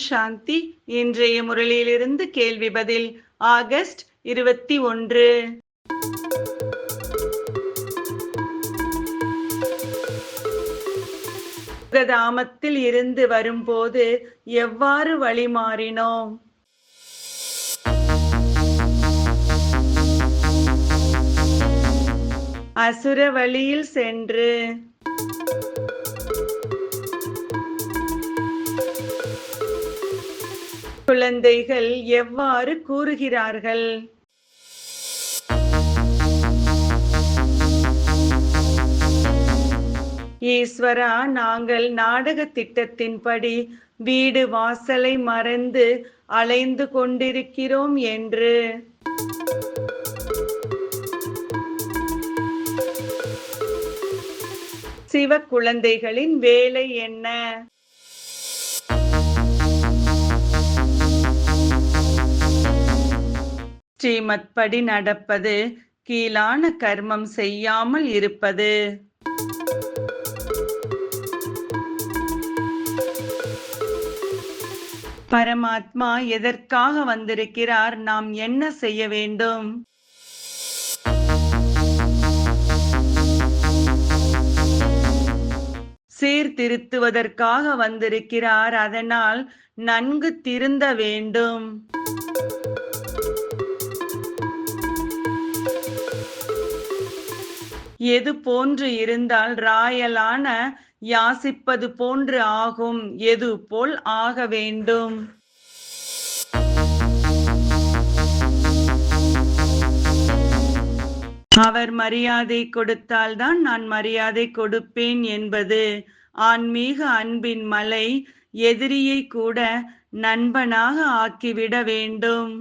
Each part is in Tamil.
சாந்தி இன்றைய முரளியிலிருந்து கேள்வி பதில். ஆகஸ்ட் இருபத்தி ஒன்று. தாமத்தில் இருந்து வரும்போது எவ்வாறு வழி மாறினோம்? அசுர வழியில் சென்று. குழந்தைகள் எவ்வாறு கூறுகிறார்கள்? ஈஸ்வரா நாங்கள் நாடக திட்டத்தின்படி வீடு வாசலை மறந்து அலைந்து கொண்டிருக்கிறோம் என்று. சிவ குழந்தைகளின் வேலை என்ன? ஸ்ரீமத் படி நடப்பது கீழான கர்மம் செய்யாமல் இருப்பது. பரமாத்மா எதற்காக வந்திருக்கிறார்? நாம் என்ன செய்ய வேண்டும்? சீர்திருத்துவதற்காக வந்திருக்கிறார். அதனால் நன்கு திருந்த வேண்டும். எது போன்று இருந்தால் ராயலான யாசிப்பது போன்று ஆகும் எது போல் ஆக வேண்டும்? அவர் மரியாதை கொடுத்தால்தான் நான் மரியாதை கொடுப்பேன் என்பது. ஆன்மீக அன்பின் மலை எதிரியை கூட நண்பனாக ஆக்கிவிட வேண்டும்.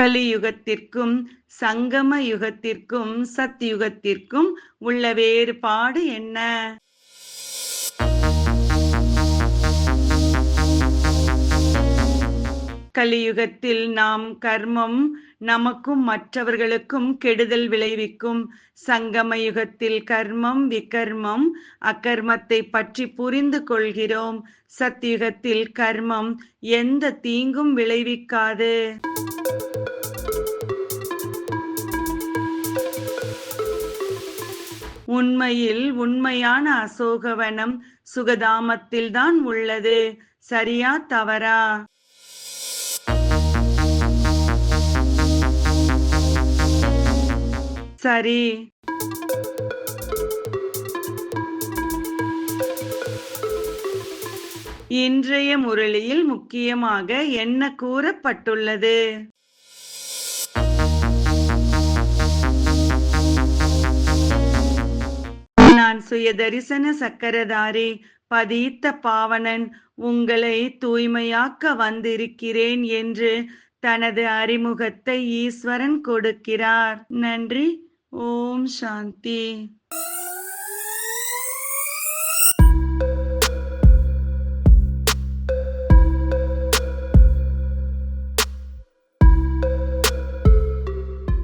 கலியுகத்திற்கும் சங்கம யுகத்திற்கும் சத்யுகத்திற்கும் உள்ள வேறுபாடு என்ன? கலியுகத்தில் நாம் கர்மம் நமக்கும் மற்றவர்களுக்கும் கெடுதல் விளைவிக்கும். சங்கம யுகத்தில் கர்மம் விகர்மம் அக்கர்மத்தை பற்றி புரிந்து கொள்கிறோம். சத்யுகத்தில் கர்மம் எந்த தீங்கும் விளைவிக்காது. உண்மையில் உண்மையான அசோகவனம் சுகதாமத்தில் தான் உள்ளது. சரியா தவறா? சரி. இன்றைய முரளியில் முக்கியமாக என்ன கூறப்பட்டுள்ளது? சுயதரிசன சுய தரிசன சக்கரதாரி பதித்த பாவனன் உங்களை தூய்மையாக்க வந்திருக்கிறேன் என்று தனது அறிமுகத்தை ஈஸ்வரன் கொடுக்கிறார். நன்றி. ஓம் சாந்தி.